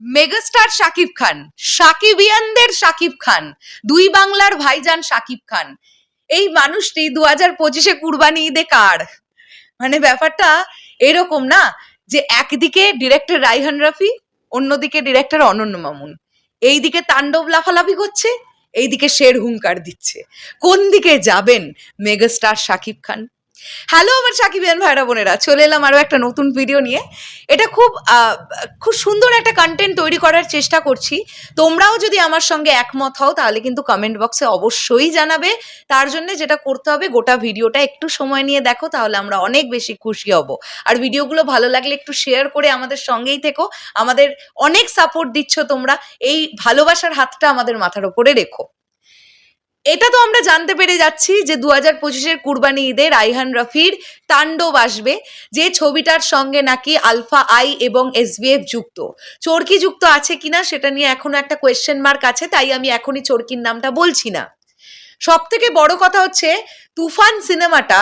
Megastar Shakib Khan সাকিবিয়ানদের শাকিব খান দুই বাংলার ভাইজান শাকিব খান এই মানুষটি দু হাজার পঁচিশে কুরবানি ঈদে কার? মানে ব্যাপারটা এরকম না যে একদিকে ডিরেক্টর রাইহান রাফি, অন্যদিকে ডিরেক্টর অনন্য মামুন। এইদিকে তাণ্ডব লাফালাফি করছে, এইদিকে শের হুঙ্কার দিচ্ছে। কোন দিকে যাবেন মেগাস্টার শাকিব খান হ্যালো আমার সাকিবিয়ান ভাইরা বোনেরা, চলে এলাম আরও একটা নতুন ভিডিও নিয়ে। এটা খুব খুব সুন্দর একটা কন্টেন্ট তৈরি করার চেষ্টা করছি। তোমরাও যদি আমার সঙ্গে একমত হও, তাহলে কিন্তু কমেন্ট বক্সে অবশ্যই জানাবে। তার জন্য যেটা করতে হবে, গোটা ভিডিওটা একটু সময় নিয়ে দেখো, তাহলে আমরা অনেক বেশি খুশি হব। আর ভিডিওগুলো ভালো লাগলে একটু শেয়ার করে আমাদের সঙ্গেই থেকো। আমাদের অনেক সাপোর্ট দিচ্ছ তোমরা। এই ভালোবাসার হাতটা আমাদের মাথার ওপরে রেখো। এটা তো আমরা জানতে পেরে যাচ্ছি যে দু হাজার পঁচিশের কুরবানি ঈদে রাইহান রফির তাণ্ডব আসবে, যে ছবিটার সঙ্গে নাকি আলফা আই এবং এসবিএফ যুক্ত। চরকি যুক্ত আছে কিনা সেটা নিয়ে এখনও একটা কোয়েশ্চেন মার্ক আছে, তাই আমি এখনই চরকির নামটা বলছি না। সব থেকে বড় কথা হচ্ছে, তুফান সিনেমাটা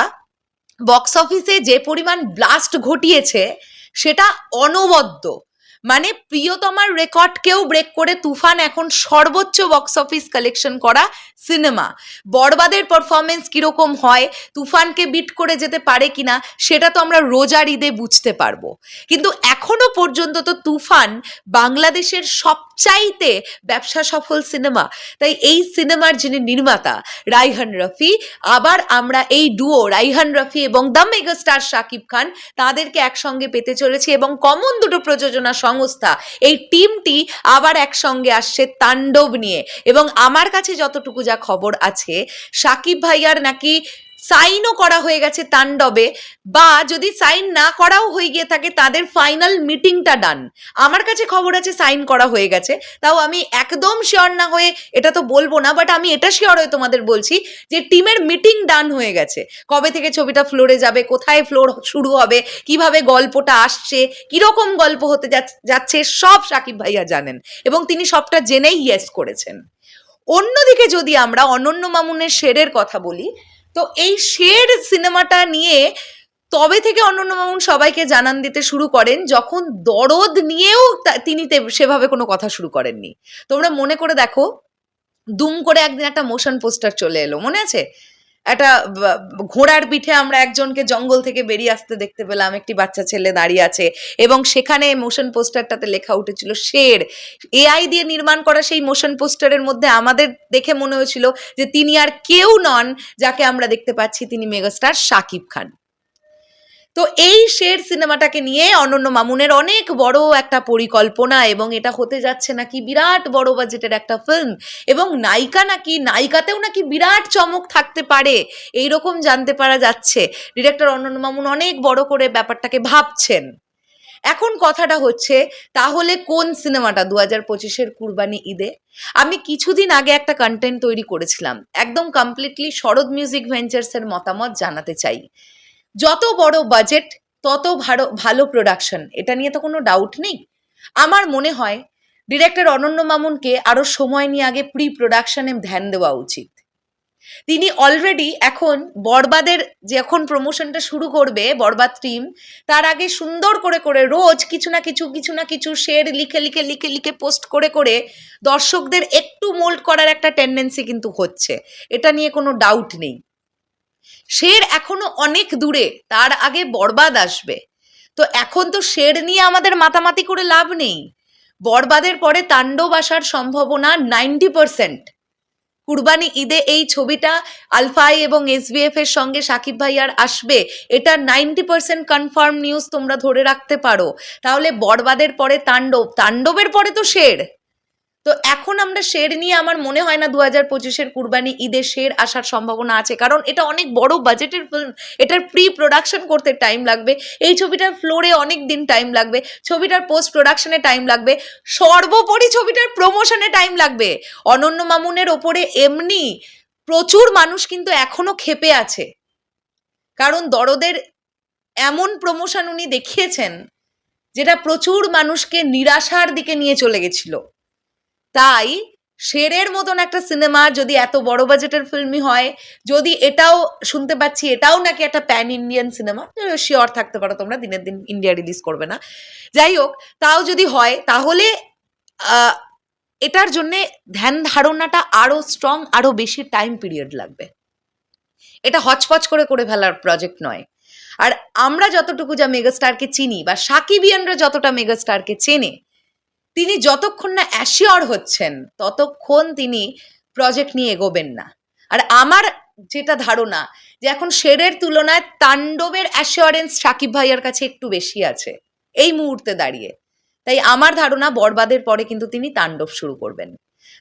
বক্স অফিসে যে পরিমাণ ব্লাস্ট ঘটিয়েছে, সেটা অনবদ্য। মানে প্রিয়তমার রেকর্ডকেও ব্রেক করে তুফান এখন সর্বোচ্চ বক্স অফিস কালেকশন করা সিনেমা বরবাদের পারফরমেন্স কীরকম হয়, তুফানকে বিট করে যেতে পারে কিনা, সেটা তো আমরা রোজার ঈদে বুঝতে পারব। কিন্তু এখনও পর্যন্ত তো তুফান বাংলাদেশের সবচাইতে ব্যবসা সফল সিনেমা তাই এই সিনেমার যিনি নির্মাতা, রাইহান রফি, আবার আমরা এই ডুও রাইহান রফি এবং দ্য মেগাস্টার শাকিব খান, তাদেরকে একসঙ্গে পেতে চলেছি এবং কমন দুটো প্রযোজনা সংস্থা। এই টিমটি আবার একসঙ্গে আসছে তাণ্ডব নিয়ে। এবং আমার কাছে যতটুকু যা খবর আছে, সাকিব ভাইয়ার নাকি সাইনও করা হয়ে গেছে তাণ্ডবে বা যদি সাইন না করাও হয়ে গিয়ে থাকে, তাদের ফাইনাল মিটিংটা ডান। আমার কাছে খবর আছে সাইন করা হয়ে গেছে। তাও আমি একদম শিওর না হয়ে, এটা তো বলব না বাট আমি এটা শিওর হয়ে তোমাদের বলছি যে টিমের মিটিং ডান হয়ে গেছে। কবে থেকে ছবিটা ফ্লোরে যাবে, কোথায় ফ্লোর শুরু হবে, কীভাবে গল্পটা আসছে, কীরকম গল্প হতে যাচ- যাচ্ছে, সব সাকিব ভাইয়া জানেন এবং তিনি সবটা জেনেই ইয়েস করেছেন। অন্যদিকে যদি আমরা অনন্য মামুনের শেরের কথা বলি তো এই শের সিনেমাটা নিয়ে তবে থেকে অনন্য মামুন সবাইকে জানান দিতে শুরু করেন, যখন দরদ নিয়েও তিনি সেভাবে কোনো কথা শুরু করেননি। তোমরা মনে করে দেখো, দুম করে একদিন একটা মোশন পোস্টার চলে এলো, মনে আছে? একটা ঘোড়ার পিঠে আমরা একজনকে জঙ্গল থেকে বেরিয়ে আসতে দেখতে পেলাম। একটি বাচ্চা ছেলে দাঁড়িয়ে আছে এবং সেখানে মোশন পোস্টারটাতে লেখা উঠেছিল, শের। এআই দিয়ে নির্মাণ করা সেই মোশন পোস্টারের মধ্যে আমাদের দেখে মনে হয়েছিল যে তিনি আর কেউ নন, যাকে আমরা দেখতে পাচ্ছি। তিনি মেগাস্টার শাকিব খান। তো এই শের সিনেমাটাকে নিয়ে অনন্য মামুনের অনেক বড় একটা পরিকল্পনা এবং এটা হতে যাচ্ছে নাকি বিরাট বড় বাজেটের একটা ফিল্ম এবং নায়িকা নাকি, নায়িকাতেও নাকি বিরাট চমক থাকতে পারে এই রকম জানতে পারা যাচ্ছে। ডিরেক্টর অনন্য মামুন অনেক বড় করে ব্যাপারটাকে ভাবছেন। এখন কথাটা হচ্ছে, তাহলে কোন সিনেমাটা দু হাজার পঁচিশের কুরবানি ঈদে? আমি কিছুদিন আগে একটা কন্টেন্ট তৈরি করেছিলাম, একদম কমপ্লিটলি শরৎ মিউজিক ভেঞ্চার্সের মতামত জানাতে চাই। যত বড় বাজেট তত ভালো ভালো প্রোডাকশন এটা নিয়ে তো কোনো ডাউট নেই। আমার মনে হয় ডিরেক্টর অনন্য মামুনকে আরও সময় নিয়ে আগে প্রি প্রোডাকশনে ধ্যান দেওয়া উচিত। তিনি অলরেডি এখন বরবাদের যখন প্রমোশনটা শুরু করবে, বরবাদ টিম তার আগে সুন্দর করে করে রোজ কিছু না কিছু কিছু না কিছু শের লিখে লিখে লিখে লিখে পোস্ট করে করে দর্শকদের একটু মোল্ড করার একটা টেন্ডেন্সি কিন্তু হচ্ছে। এটা নিয়ে কোনো ডাউট নেই। শের এখনও অনেক দূরে, তার আগে বরবাদ আসবে। তো এখন তো শের নিয়ে আমাদের মাতামাতি করে লাভ নেই। বরবাদের পরে তাণ্ডব আসার সম্ভাবনা নাইনটি পার্সেন্ট। কুরবানি ঈদে এই ছবিটা আলফাই এবং এসবিএফ এর সঙ্গে সাকিব ভাইয়ার আসবে, এটা নাইনটি পার্সেন্ট কনফার্ম নিউজ তোমরা ধরে রাখতে পারো। তাহলে বরবাদের পরে তাণ্ডব, তাণ্ডবের পরে তো শের। তো এখন আমরা শের নিয়ে আমার মনে হয় না দু হাজার পঁচিশের কুরবানি ঈদে শের আসার সম্ভাবনা আছে। কারণ এটা অনেক বড় বাজেটের ফিল্ম এটার প্রি প্রোডাকশন করতে টাইম লাগবে। এই ছবিটার ফ্লোরে অনেক দিন টাইম লাগবে। ছবিটার পোস্ট প্রোডাকশনে টাইম লাগবে। সর্বোপরি ছবিটার প্রমোশনে টাইম লাগবে। অনন্য মামুনের ওপরে এমনি প্রচুর মানুষ কিন্তু এখনও ক্ষেপে আছে। কারণ দরদের এমন প্রমোশন উনি দেখিয়েছেন, যেটা প্রচুর মানুষকে নিরাশার দিকে নিয়ে চলে গেছিল। তাই শেরের মতন একটা সিনেমা যদি এত বড় বাজেটের ফিল্মই হয়, যদি এটাও শুনতে পাচ্ছি, এটাও নাকি একটা প্যান ইন্ডিয়ান সিনেমা শিওর থাকতে পারো তোমরা, দিনের দিন ইন্ডিয়া রিলিজ করবে না। যাই হোক, তাও যদি হয়, তাহলে এটার জন্যে ধ্যান ধারণাটা আরও স্ট্রং আরও বেশি টাইম পিরিয়ড লাগবে। এটা হচপচ করে করে ফেলার প্রজেক্ট নয়। আর আমরা যতটুকু যা মেগাস্টারকে চিনি বা সাকিবিয়ানরা যতটা মেগাস্টারকে চেনে তিনি যতক্ষণ না অ্যাসিওর হচ্ছেন, ততক্ষণ তিনি প্রজেক্ট নিয়ে এগোবেন না। আর আমার যেটা ধারণা, যে এখন শেরের তুলনায় তাণ্ডবের অ্যাসিওরেন্স সাকিব ভাইয়ার কাছে একটু বেশি আছে, এই মুহূর্তে দাঁড়িয়ে। তাই আমার ধারণা, বরবাদের পরে কিন্তু তিনি তাণ্ডব শুরু করবেন।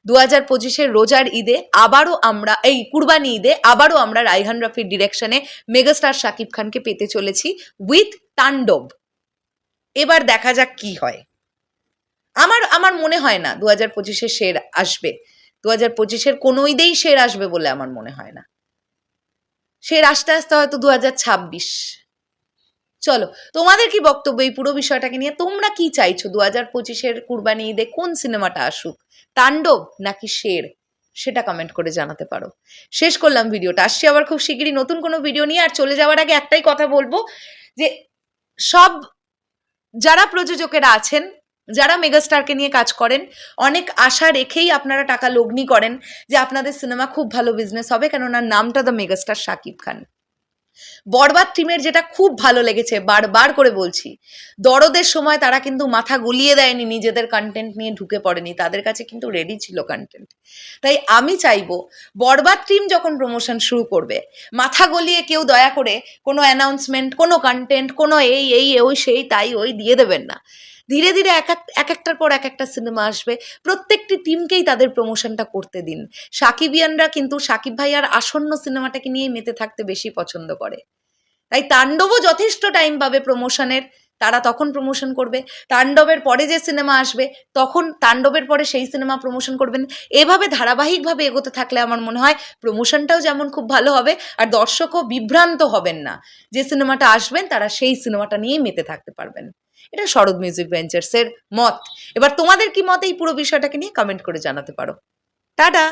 দু হাজার পঁচিশের রোজার ঈদে আবারও আমরা, এই কুরবানি ঈদে আবারও আমরা রাইহান রফির ডিরেকশনে মেগাস্টার শাকিব খানকে পেতে চলেছি উইথ তাণ্ডব। এবার দেখা যাক কি হয়। আমার আমার মনে হয় না দু হাজার পঁচিশে শের আসবে। দু হাজার পঁচিশের কোনো ঈদেই শের আসবে বলে আমার মনে হয় না। শের আসতে আসতে হয়তো দু হাজার ছাব্বিশ। চলো, তোমাদের কি বক্তব্য এই পুরো বিষয়টাকে নিয়ে? তোমরা কি চাইছো দু হাজার পঁচিশের কুরবানি ঈদে? কোন সিনেমাটা আসুক? তাণ্ডব নাকি শের? সেটা কমেন্ট করে জানাতে পারো। শেষ করলাম ভিডিওটা। আসছি আবার খুব শিগগিরই নতুন কোনো ভিডিও নিয়ে। আর চলে যাওয়ার আগে একটাই কথা বলব যে সব যারা প্রযোজকেরা আছেন যারা মেগাস্টারকে নিয়ে কাজ করেন, অনেক আশা রেখেই আপনারা টাকা লগ্নি করেন যে আপনাদের সিনেমা খুব ভালো বিজনেস হবে, কেননা নামটা দ্য মেগাস্টার শাকিব খান। বরবাদ টিমের যেটা খুব ভালো লেগেছে, বারবার করে বলছি, দরদের সময় তারা কিন্তু মাথা গুলিয়ে দেয়নি, নিজেদের কন্টেন্ট নিয়ে ঢুকে পড়েনি, তাদের কাছে কিন্তু রেডি ছিল কন্টেন্ট তাই আমি চাইব, বরবাদ টিম যখন প্রমোশন শুরু করবে, মাথা গলিয়ে কেউ দয়া করে কোনো অ্যানাউন্সমেন্ট কোনো কন্টেন্ট কোনো এই এই, ওই, সেই, তাই, ওই দিয়ে দেবেন না। ধীরে ধীরে এক এক এক একটার পর এক একটা সিনেমা আসবে। প্রত্যেকটি টিমকেই তাদের প্রমোশনটা করতে দিন। সাকিবিয়ানরা কিন্তু, সাকিব ভাইয়ার আসন্ন সিনেমাটাকে নিয়েই মেতে থাকতে বেশি পছন্দ করে। তাই তাণ্ডবও যথেষ্ট টাইম পাবে প্রমোশনের তারা তখন প্রমোশন করবে। তাণ্ডবের পরে যে সিনেমা আসবে, তখন তাণ্ডবের পরে সেই সিনেমা প্রমোশন করবেন। এভাবে ধারাবাহিকভাবে এগোতে থাকলে আমার মনে হয় প্রমোশনটাও যেমন খুব ভালো হবে, আর দর্শকও বিভ্রান্ত হবেন না। যে সিনেমাটা আসবেন, তারা সেই সিনেমাটা নিয়েই মেতে থাকতে পারবেন। এটা শরৎ মিউজিক ভেঞ্চার্সের মত। এবার তোমাদের কি মত এই পুরো বিষয়টাকে নিয়ে কমেন্ট করে জানাতে পারো। টাটা!